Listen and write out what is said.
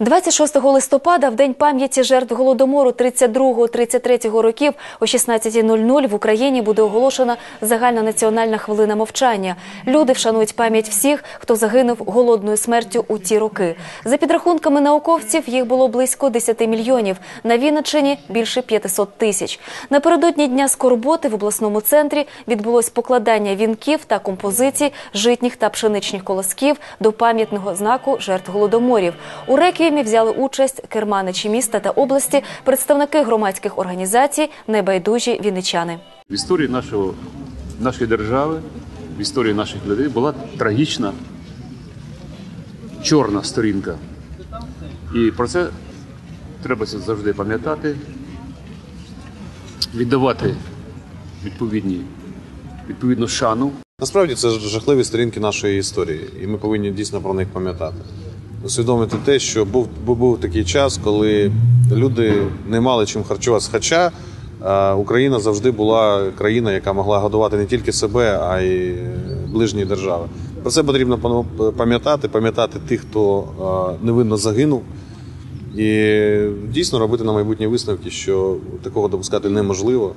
26 листопада, в день пам'яті жертв голодомору 32-33 років о 16.00 в Україні буде оголошена загальнонаціональна хвилина мовчання. Люди вшанують пам'ять всіх, хто загинув голодною смертю у ті роки. За підрахунками науковців, їх було близько 10 мільйонів. На Вінниччині – більше 500 тисяч. Напередодні Дня скорботи в обласному центрі відбулось покладання вінків та композицій житніх та пшеничних колосків до пам'ятного знаку жертв голодоморів. У реквіємі взяли участь керманичі міста та області, представники громадських організацій, небайдужі вінничани. В історії нашого, нашої держави, в історії наших людей була трагічна чорна сторінка. І про це треба завжди пам'ятати, віддавати відповідні, відповідну шану Насправді це жахливі сторінки нашої історії, і ми повинні дійсно про них пам'ятати. Усвідомити те, що був, був, такий час, коли люди не мали чим харчуватися. Хоча е, Україна завжди була країна, яка могла годувати не тільки себе, а й ближні держави. Про це потрібно пам'ятати, пам'ятати тих, хто е, невинно загинув, і дійсно робити на майбутнє висновки, що такого допускати неможливо.